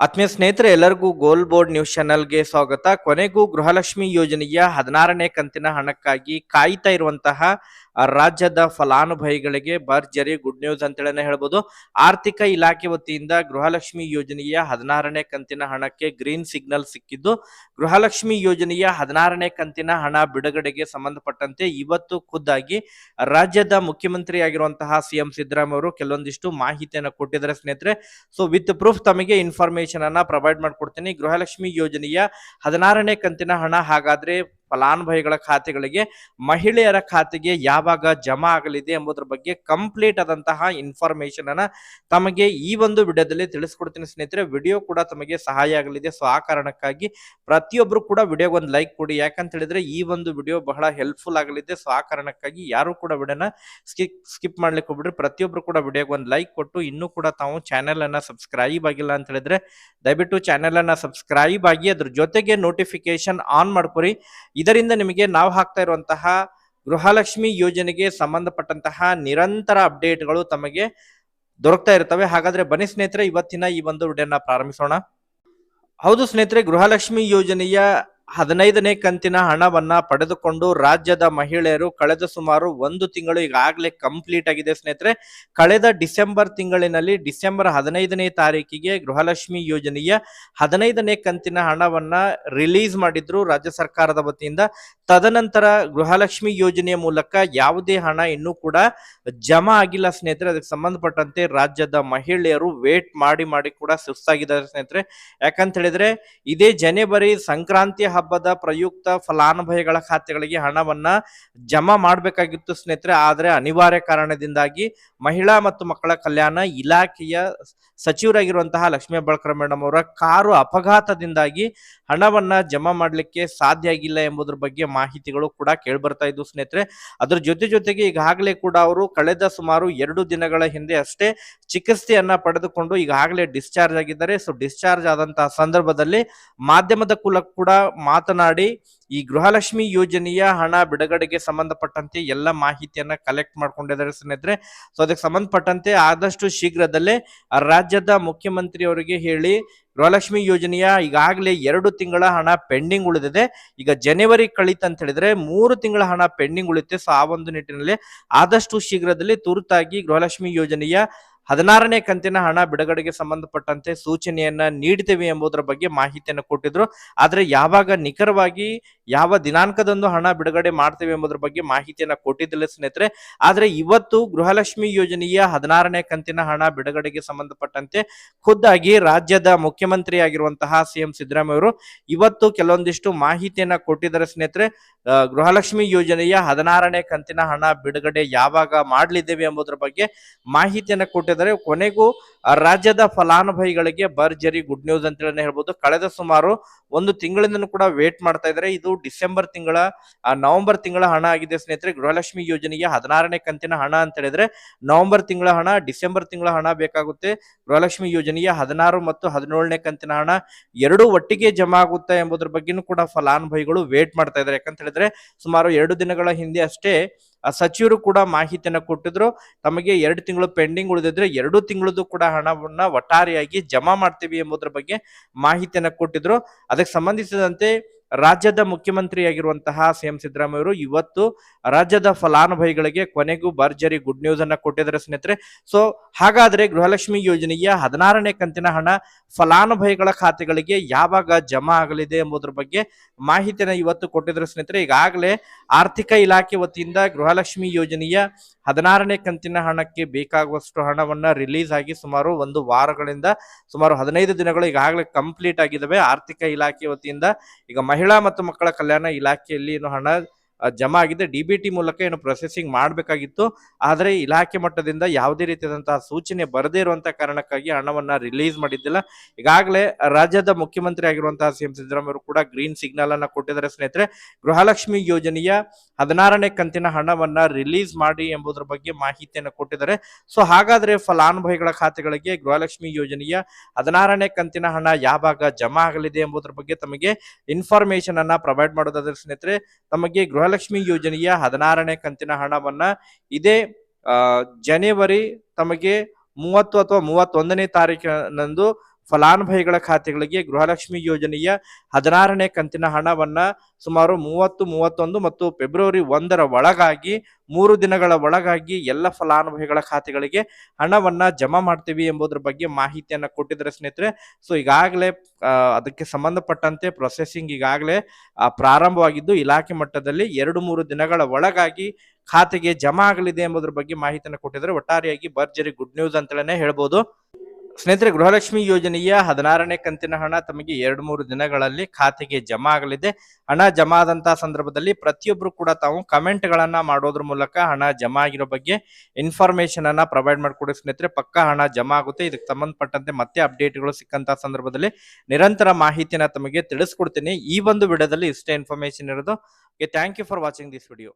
ಆತ್ಮೀಯ ಸ್ನೇಹಿತರೆ, ಎಲ್ಲರಿಗೂ ಗೋಲ್ ಬೋರ್ಡ್ ನ್ಯೂಸ್ ಚಾನೆಲ್ಗೆ ಸ್ವಾಗತ. ಕೊನೆಗೂ ಗೃಹಲಕ್ಷ್ಮಿ ಯೋಜನೆಯ ಹದಿನಾರನೇ ಕಂತಿನ ಹಣಕ್ಕಾಗಿ ಕಾಯ್ತಾ ಇರುವಂತಹ ರಾಜ್ಯದ ಫಲಾನುಭವಿಗಳಿಗೆ ಭರ್ಜರಿ ಗುಡ್ ನ್ಯೂಸ್ ಅಂತೇಳಿ ಹೇಳ್ಬೋದು. ಆರ್ಥಿಕ ಇಲಾಖೆ ವತಿಯಿಂದ ಗೃಹಲಕ್ಷ್ಮಿ ಯೋಜನೆಯ ಹದಿನಾರನೇ ಕಂತಿನ ಹಣಕ್ಕೆ ಗ್ರೀನ್ ಸಿಗ್ನಲ್ ಸಿಕ್ಕಿದ್ದು, ಗೃಹಲಕ್ಷ್ಮಿ ಯೋಜನೆಯ ಹದಿನಾರನೇ ಕಂತಿನ ಹಣ ಬಿಡುಗಡೆಗೆ ಸಂಬಂಧಪಟ್ಟಂತೆ ಇವತ್ತು ಖುದ್ದಾಗಿ ರಾಜ್ಯದ ಮುಖ್ಯಮಂತ್ರಿ ಆಗಿರುವಂತಹ ಸಿಎಂ ಸಿದ್ದರಾಮಯ್ಯ ಅವರು ಕೆಲವೊಂದಿಷ್ಟು ಮಾಹಿತಿಯನ್ನು ಕೊಟ್ಟಿದ್ದಾರೆ ಸ್ನೇಹಿತರೆ. ಸೊ ವಿತ್ ಪ್ರೂಫ್ ತಮಗೆ ಇನ್ಫಾರ್ಮೇಶನ್ ಅನ್ನ ಪ್ರೊವೈಡ್ ಮಾಡ್ಕೊಡ್ತೀನಿ. ಗೃಹಲಕ್ಷ್ಮಿ ಯೋಜನೆಯ ಹದಿನಾರನೇ ಕಂತಿನ ಹಣ ಹಾಗಾದ್ರೆ ಫಲಾನುಭವಿಗಳ ಖಾತೆಗಳಿಗೆ ಮಹಿಳೆಯರ ಖಾತೆಗೆ ಯಾವಾಗ ಜಮಾ ಆಗಲಿದೆ ಎಂಬುದರ ಬಗ್ಗೆ ಕಂಪ್ಲೀಟ್ ಆದಂತಹ ಇನ್ಫಾರ್ಮೇಶನ್ ಅನ್ನ ತಮಗೆ ಈ ಒಂದು ವಿಡಿಯೋದಲ್ಲಿ ತಿಳಿಸ್ಕೊಡ್ತೀನಿ ಸ್ನೇಹಿತರೆ. ವಿಡಿಯೋ ಕೂಡ ತಮಗೆ ಸಹಾಯ ಆಗಲಿದೆ. ಸೊ, ಆ ಕಾರಣಕ್ಕಾಗಿ ಪ್ರತಿಯೊಬ್ಬರು ಕೂಡ ವಿಡಿಯೋಗೆ ಒಂದು ಲೈಕ್ ಕೊಡಿ. ಯಾಕಂತ ಹೇಳಿದ್ರೆ ಈ ಒಂದು ವಿಡಿಯೋ ಬಹಳ ಹೆಲ್ಪ್ಫುಲ್ ಆಗಲಿದೆ. ಸೊ, ಆ ಕಾರಣಕ್ಕಾಗಿ ಯಾರು ಕೂಡ ವಿಡಿಯೋನ ಸ್ಕಿಪ್ ಸ್ಕಿಪ್ ಮಾಡ್ಲಿಕ್ಕೆ ಹೋಗ್ಬಿಡ್ರಿ. ಪ್ರತಿಯೊಬ್ರು ಕೂಡ ವಿಡಿಯೋಗೆ ಒಂದು ಲೈಕ್ ಕೊಟ್ಟು ಇನ್ನೂ ಕೂಡ ತಾವು ಚಾನೆಲ್ ಅನ್ನ ಸಬ್ಸ್ಕ್ರೈಬ್ ಆಗಿಲ್ಲ ಅಂತ ಹೇಳಿದ್ರೆ ದಯವಿಟ್ಟು ಚಾನೆಲ್ ಅನ್ನ ಸಬ್ಸ್ಕ್ರೈಬ್ ಆಗಿ ಅದ್ರ ಜೊತೆಗೆ ನೋಟಿಫಿಕೇಶನ್ ಆನ್ ಮಾಡ್ಕೊರಿ. ಇದರಿಂದ ನಿಮಗೆ ನಾವು ಹಾಕ್ತಾ ಇರುವಂತಹ ಗೃಹಲಕ್ಷ್ಮಿ ಯೋಜನೆಗೆ ಸಂಬಂಧಪಟ್ಟಂತಹ ನಿರಂತರ ಅಪ್ಡೇಟ್ಗಳು ತಮಗೆ ದೊರಕ್ತಾ ಇರ್ತವೆ ಹಾಗಾದ್ರೆ ಬನ್ನಿ ಸ್ನೇಹಿತರೆ, ಇವತ್ತಿನ ಈ ಒಂದು ವಿಡಿಯೋನ ಪ್ರಾರಂಭಿಸೋಣ. ಹೌದು ಸ್ನೇಹಿತರೆ, ಗೃಹಲಕ್ಷ್ಮಿ ಯೋಜನೆಯ ಹದಿನೈದನೇ ಕಂತಿನ ಹಣವನ್ನ ಪಡೆದುಕೊಂಡು ರಾಜ್ಯದ ಮಹಿಳೆಯರು ಕಳೆದ ಸುಮಾರು ಒಂದು ತಿಂಗಳು ಈಗಾಗಲೇ ಕಂಪ್ಲೀಟ್ ಆಗಿದೆ ಸ್ನೇಹಿತರೆ. ಕಳೆದ ಡಿಸೆಂಬರ್ ತಿಂಗಳಿನಲ್ಲಿ ಡಿಸೆಂಬರ್ ಹದಿನೈದನೇ ತಾರೀಕಿಗೆ ಗೃಹಲಕ್ಷ್ಮಿ ಯೋಜನೆಯ ಹದಿನೈದನೇ ಕಂತಿನ ಹಣವನ್ನ ರಿಲೀಸ್ ಮಾಡಿದ್ರು ರಾಜ್ಯ ಸರ್ಕಾರದ ವತಿಯಿಂದ. ತದನಂತರ ಗೃಹಲಕ್ಷ್ಮಿ ಯೋಜನೆಯ ಮೂಲಕ ಯಾವುದೇ ಹಣ ಇನ್ನೂ ಕೂಡ ಜಮಾ ಆಗಿಲ್ಲ ಸ್ನೇಹಿತರೆ. ಅದಕ್ಕೆ ಸಂಬಂಧಪಟ್ಟಂತೆ ರಾಜ್ಯದ ಮಹಿಳೆಯರು ವೇಟ್ ಮಾಡಿ ಮಾಡಿ ಕೂಡ ಸುಸ್ತಾಗಿದ್ದಾರೆ ಸ್ನೇಹಿತರೆ. ಯಾಕಂತ ಹೇಳಿದ್ರೆ ಇದೇ ಜನವರಿ ಸಂಕ್ರಾಂತಿ ಹಬ್ಬದ ಪ್ರಯುಕ್ತ ಫಲಾನುಭವಿಗಳ ಖಾತೆಗಳಿಗೆ ಹಣವನ್ನ ಜಮಾ ಮಾಡಬೇಕಾಗಿತ್ತು ಸ್ನೇಹಿತರೆ. ಆದರೆ ಅನಿವಾರ್ಯ ಕಾರಣದಿಂದಾಗಿ ಮಹಿಳಾ ಮತ್ತು ಮಕ್ಕಳ ಕಲ್ಯಾಣ ಇಲಾಖೆಯ ಸಚಿವರಾಗಿರುವಂತಹ ಲಕ್ಷ್ಮೀ ಬಳಕರ ಮೇಡಮ್ ಅವರ ಕಾರು ಅಪಘಾತದಿಂದಾಗಿ ಹಣವನ್ನ ಜಮಾ ಮಾಡಲಿಕ್ಕೆ ಸಾಧ್ಯ ಆಗಿಲ್ಲ ಎಂಬುದರ ಬಗ್ಗೆ ಮಾಹಿತಿಗಳು ಕೂಡ ಕೇಳ್ಬರ್ತಾ ಇದ್ವು ಸ್ನೇಹಿತರೆ. ಅದ್ರ ಜೊತೆ ಜೊತೆಗೆ ಈಗಾಗಲೇ ಕೂಡ ಅವರು ಕಳೆದ ಸುಮಾರು ಎರಡು ದಿನಗಳ ಹಿಂದೆ ಅಷ್ಟೇ ಚಿಕಿತ್ಸೆಯನ್ನ ಪಡೆದುಕೊಂಡು ಈಗಾಗಲೇ ಡಿಸ್ಚಾರ್ಜ್ ಆಗಿದ್ದಾರೆ. ಸೊ ಡಿಸ್ಚಾರ್ಜ್ ಆದಂತಹ ಸಂದರ್ಭದಲ್ಲಿ ಮಾಧ್ಯಮದ ಕುಲ ಕೂಡ ಮಾತನಾಡಿ, ಈ ಗೃಹಲಕ್ಷ್ಮಿ ಯೋಜನೆಯ ಹಣ ಬಿಡುಗಡೆಗೆ ಸಂಬಂಧಪಟ್ಟಂತೆ ಎಲ್ಲ ಮಾಹಿತಿಯನ್ನ ಕಲೆಕ್ಟ್ ಮಾಡ್ಕೊಂಡಿದ್ದಾರೆ ಸ್ನೇಹಿತರೆ. ಸೊ ಅದಕ್ಕೆ ಸಂಬಂಧಪಟ್ಟಂತೆ ಆದಷ್ಟು ಶೀಘ್ರದಲ್ಲೇ ರಾಜ್ಯದ ಮುಖ್ಯಮಂತ್ರಿ ಅವರಿಗೆ ಹೇಳಿ, ಗೃಹಲಕ್ಷ್ಮಿ ಯೋಜನೆಯ ಈಗಾಗಲೇ ಎರಡು ತಿಂಗಳ ಹಣ ಪೆಂಡಿಂಗ್ ಉಳಿದಿದೆ. ಈಗ ಜನವರಿ ಕಳಿತ ಅಂತ ಹೇಳಿದ್ರೆ ಮೂರು ತಿಂಗಳ ಹಣ ಪೆಂಡಿಂಗ್ ಉಳಿತೆ ಸೊ ಆ ಒಂದು ನಿಟ್ಟಿನಲ್ಲಿ ಆದಷ್ಟು ಶೀಘ್ರದಲ್ಲಿ ತುರ್ತಾಗಿ ಗೃಹಲಕ್ಷ್ಮಿ ಯೋಜನೆಯ ಹದಿನಾರನೇ ಕಂತಿನ ಹಣ ಬಿಡುಗಡೆಗೆ ಸಂಬಂಧಪಟ್ಟಂತೆ ಸೂಚನೆಯನ್ನ ನೀಡ್ತೇವೆ ಎಂಬುದರ ಬಗ್ಗೆ ಮಾಹಿತಿಯನ್ನು ಕೊಟ್ಟಿದ್ರು. ಆದ್ರೆ ಯಾವಾಗ ನಿಖರವಾಗಿ ಯಾವ ದಿನಾಂಕದಂದು ಹಣ ಬಿಡುಗಡೆ ಮಾಡ್ತೇವೆ ಎಂಬುದರ ಬಗ್ಗೆ ಮಾಹಿತಿಯನ್ನ ಕೊಟ್ಟಿದ್ದಿಲ್ಲ ಸ್ನೇಹಿತರೆ. ಆದ್ರೆ ಇವತ್ತು ಗೃಹಲಕ್ಷ್ಮಿ ಯೋಜನೆಯ ಹದಿನಾರನೇ ಕಂತಿನ ಹಣ ಬಿಡುಗಡೆಗೆ ಸಂಬಂಧಪಟ್ಟಂತೆ ಖುದ್ದಾಗಿ ರಾಜ್ಯದ ಮುಖ್ಯಮಂತ್ರಿ ಆಗಿರುವಂತಹ ಸಿಎಂ ಸಿದ್ದರಾಮಯ್ಯ ಅವರು ಇವತ್ತು ಕೆಲವೊಂದಿಷ್ಟು ಮಾಹಿತಿಯನ್ನ ಕೊಟ್ಟಿದ್ದಾರೆ ಸ್ನೇಹಿತರೆ. ಗೃಹಲಕ್ಷ್ಮಿ ಯೋಜನೆಯ ಹದಿನಾರನೇ ಕಂತಿನ ಹಣ ಬಿಡುಗಡೆ ಯಾವಾಗ ಮಾಡಲಿದ್ದೇವೆ ಎಂಬುದರ ಬಗ್ಗೆ ಮಾಹಿತಿಯನ್ನ ಕೊಟ್ಟಿದ್ದಾರೆ ಕೊನೆಗೂ ಆ, ರಾಜ್ಯದ ಫಲಾನುಭವಿಗಳಿಗೆ ಭರ್ಜರಿ ಗುಡ್ ನ್ಯೂಸ್ ಅಂತೇಳಿ ಹೇಳ್ಬೋದು. ಕಳೆದ ಸುಮಾರು ಒಂದು ತಿಂಗಳಿಂದನೂ ಕೂಡ ವೇಟ್ ಮಾಡ್ತಾ ಇದ್ರೆ ಇದು ಡಿಸೆಂಬರ್ ತಿಂಗಳ ನವೆಂಬರ್ ತಿಂಗಳ ಹಣ ಆಗಿದೆ ಸ್ನೇಹಿತರೆ. ಗೃಹಲಕ್ಷ್ಮಿ ಯೋಜನೆಗೆ ಹದಿನಾರನೇ ಕಂತಿನ ಹಣ ಅಂತ ಹೇಳಿದ್ರೆ ನವೆಂಬರ್ ತಿಂಗಳ ಹಣ ಡಿಸೆಂಬರ್ ತಿಂಗಳ ಹಣ ಬೇಕಾಗುತ್ತೆ. ಗೃಹಲಕ್ಷ್ಮಿ ಯೋಜನೆಗೆ ಹದಿನಾರು ಮತ್ತು ಹದಿನೇಳನೇ ಕಂತಿನ ಹಣ ಎರಡು ಒಟ್ಟಿಗೆ ಜಮಾ ಆಗುತ್ತೆ ಎಂಬುದರ ಬಗ್ಗೆನೂ ಕೂಡ ಫಲಾನುಭವಿಗಳು ವೇಟ್ ಮಾಡ್ತಾ ಇದ್ದಾರೆ. ಯಾಕಂತ ಹೇಳಿದ್ರೆ ಸುಮಾರು ಎರಡು ದಿನಗಳ ಹಿಂದೆ ಅಷ್ಟೇ ಸಚಿವರು ಕೂಡ ಮಾಹಿತಿಯನ್ನು ಕೊಟ್ಟಿದ್ರು. ತಮಗೆ ಎರಡು ತಿಂಗಳು ಪೆಂಡಿಂಗ್ ಉಳಿದಿದ್ರೆ ಎರಡು ತಿಂಗಳದ್ದು ಕೂಡ ಹಣವನ್ನ ಒಟ್ಟಾರೆಯಾಗಿ ಜಮಾ ಮಾಡ್ತೀವಿ ಎಂಬುದರ ಬಗ್ಗೆ ಮಾಹಿತಿಯನ್ನು ಕೊಟ್ಟಿದ್ರು. ಅದಕ್ಕೆ ಸಂಬಂಧಿಸಿದಂತೆ ರಾಜ್ಯದ ಮುಖ್ಯಮಂತ್ರಿಯಾಗಿರುವಂತಹ ಸಿಎಂ ಸಿದ್ದರಾಮಯ್ಯ ಅವರು ಇವತ್ತು ರಾಜ್ಯದ ಫಲಾನುಭವಿಗಳಿಗೆ ಕೊನೆಗೂ ಭರ್ಜರಿ ಗುಡ್ ನ್ಯೂಸ್ ಅನ್ನ ಕೊಟ್ಟಿದ್ದಾರೆ ಸ್ನೇಹಿತರೆ. ಸೊ ಹಾಗಾದ್ರೆ ಗೃಹಲಕ್ಷ್ಮಿ ಯೋಜನೆಯ ಹದಿನಾರನೇ ಕಂತಿನ ಹಣ ಫಲಾನುಭವಿಗಳ ಖಾತೆಗಳಿಗೆ ಯಾವಾಗ ಜಮಾ ಆಗಲಿದೆ ಎಂಬುದರ ಬಗ್ಗೆ ಮಾಹಿತಿಯನ್ನ ಇವತ್ತು ಕೊಟ್ಟಿದ್ದಾರೆ ಸ್ನೇಹಿತರೆ. ಈಗಾಗಲೇ ಆರ್ಥಿಕ ಇಲಾಖೆ ವತಿಯಿಂದ ಗೃಹಲಕ್ಷ್ಮಿ ಯೋಜನೆಯ ಹದಿನಾರನೇ ಕಂತಿನ ಹಣಕ್ಕೆ ಬೇಕಾಗುವಷ್ಟು ಹಣವನ್ನ ರಿಲೀಸ್ ಆಗಿ ಸುಮಾರು ಒಂದು ವಾರಗಳಿಂದ ಸುಮಾರು ಹದಿನೈದು ದಿನಗಳು ಈಗಾಗಲೇ ಕಂಪ್ಲೀಟ್ ಆಗಿದ್ದಾವೆ. ಆರ್ಥಿಕ ಇಲಾಖೆ ವತಿಯಿಂದ ಈಗ ಮಹಿಳಾ ಮತ್ತು ಮಕ್ಕಳ ಕಲ್ಯಾಣ ಇಲಾಖೆಯಲ್ಲಿ ಏನು ಹಣ ಜಮಾ ಆಗಿದೆ. ಡಿ ಬಿ ಟಿ ಮೂಲಕ ಏನು ಪ್ರೊಸೆಸಿಂಗ್ ಮಾಡಬೇಕಾಗಿತ್ತು. ಆದರೆ ಇಲಾಖೆ ಮಟ್ಟದಿಂದ ಯಾವುದೇ ರೀತಿಯಾದಂತಹ ಸೂಚನೆ ಬರದೇ ಇರುವಂತಹ ಕಾರಣಕ್ಕಾಗಿ ಹಣವನ್ನ ರಿಲೀಸ್ ಮಾಡಿದ್ದಿಲ್ಲ. ಈಗಾಗಲೇ ರಾಜ್ಯದ ಮುಖ್ಯಮಂತ್ರಿ ಆಗಿರುವಂತಹ ಸಿಎಂ ಸಿದ್ದರಾಮಯ್ಯ ಕೂಡ ಗ್ರೀನ್ ಸಿಗ್ನಲ್ ಅನ್ನ ಕೊಟ್ಟಿದ್ದಾರೆ. ಸ್ನೇಹಿತರೆ, ಗೃಹಲಕ್ಷ್ಮಿ ಯೋಜನೆಯ ಹದಿನಾರನೇ ಕಂತಿನ ಹಣವನ್ನ ರಿಲೀಸ್ ಮಾಡಿ ಎಂಬುದರ ಬಗ್ಗೆ ಮಾಹಿತಿಯನ್ನು ಕೊಟ್ಟಿದ್ದಾರೆ. ಸೊ ಹಾಗಾದ್ರೆ ಫಲಾನುಭವಿಗಳ ಖಾತೆಗಳಿಗೆ ಗೃಹಲಕ್ಷ್ಮಿ ಯೋಜನೆಯ ಹದಿನಾರನೇ ಕಂತಿನ ಹಣ ಯಾವಾಗ ಜಮಾ ಆಗಲಿದೆ ಎಂಬುದರ ಬಗ್ಗೆ ತಮಗೆ ಇನ್ಫಾರ್ಮೇಶನ್ ಅನ್ನ ಪ್ರೊವೈಡ್ ಮಾಡೋದಾದ್ರೆ ಸ್ನೇಹಿತರೆ, ತಮಗೆ ಗೃಹಲಕ್ಷ್ಮಿ ಯೋಜನೆಯ ಹದಿನಾರನೇ ಕಂತಿನ ಹಣವನ್ನ ಇದೇ ಜನವರಿ ತಮಗೆ ಮೂವತ್ತು ಅಥವಾ ಮೂವತ್ತೊಂದನೇ ತಾರೀಕಿನಂದು ಫಲಾನುಭವಿಗಳ ಖಾತೆಗಳಿಗೆ ಗೃಹಲಕ್ಷ್ಮಿ ಯೋಜನೆಯ ಹದಿನಾರನೇ ಕಂತಿನ ಹಣವನ್ನ ಸುಮಾರು ಮೂವತ್ತು, ಮೂವತ್ತೊಂದು ಮತ್ತು ಫೆಬ್ರವರಿ ಒಂದರ ಒಳಗಾಗಿ, ಮೂರು ದಿನಗಳ ಒಳಗಾಗಿ ಎಲ್ಲ ಫಲಾನುಭವಿಗಳ ಖಾತೆಗಳಿಗೆ ಹಣವನ್ನ ಜಮಾ ಮಾಡ್ತೀವಿ ಎಂಬುದರ ಬಗ್ಗೆ ಮಾಹಿತಿಯನ್ನ ಕೊಟ್ಟಿದ್ದಾರೆ ಸ್ನೇಹಿತರೆ. ಸೊ ಈಗಾಗಲೇ ಅದಕ್ಕೆ ಸಂಬಂಧಪಟ್ಟಂತೆ ಪ್ರೊಸೆಸಿಂಗ್ ಈಗಾಗಲೇ ಪ್ರಾರಂಭವಾಗಿದ್ದು, ಇಲಾಖೆ ಮಟ್ಟದಲ್ಲಿ ಎರಡು, ಮೂರು ದಿನಗಳ ಒಳಗಾಗಿ ಖಾತೆಗೆ ಜಮಾ ಆಗಲಿದೆ ಎಂಬುದರ ಬಗ್ಗೆ ಮಾಹಿತಿಯನ್ನು ಕೊಟ್ಟಿದ್ದಾರೆ. ಒಟ್ಟಾರೆಯಾಗಿ ಭರ್ಜರಿ ಗುಡ್ ನ್ಯೂಸ್ ಅಂತಲೇ ಹೇಳ್ಬೋದು. ಸ್ನೇಹಿತರೆ, ಗೃಹಲಕ್ಷ್ಮಿ ಯೋಜನೆಯ ಹದಿನಾರನೇ ಕಂತಿನ ಹಣ ತಮಗೆ ಎರಡು ಮೂರು ದಿನಗಳಲ್ಲಿ ಖಾತೆಗೆ ಜಮಾ ಆಗಲಿದೆ. ಹಣ ಜಮಾ ಆದಂತಹ ಸಂದರ್ಭದಲ್ಲಿ ಪ್ರತಿಯೊಬ್ಬರು ಕೂಡ ತಾವು ಕಮೆಂಟ್ ಗಳನ್ನ ಮಾಡೋದ್ರ ಮೂಲಕ ಹಣ ಜಮಾ ಆಗಿರೋ ಬಗ್ಗೆ ಇನ್ಫಾರ್ಮೇಶನ್ ಅನ್ನ ಪ್ರೊವೈಡ್ ಮಾಡಿಕೊಡಿ ಸ್ನೇಹಿತರೆ. ಪಕ್ಕ ಹಣ ಜಮಾ ಆಗುತ್ತೆ. ಇದಕ್ಕೆ ಸಂಬಂಧಪಟ್ಟಂತೆ ಮತ್ತೆ ಅಪ್ಡೇಟ್ಗಳು ಸಿಕ್ಕಂತಹ ಸಂದರ್ಭದಲ್ಲಿ ನಿರಂತರ ಮಾಹಿತಿನ ತಮಗೆ ತಿಳಿಸ್ಕೊಡ್ತೀನಿ. ಈ ಒಂದು ವಿಡಿಯೋದಲ್ಲಿ ಇಷ್ಟೇ ಇನ್ಫಾರ್ಮೇಶನ್ ಇರೋದು. Thank you for watching this video.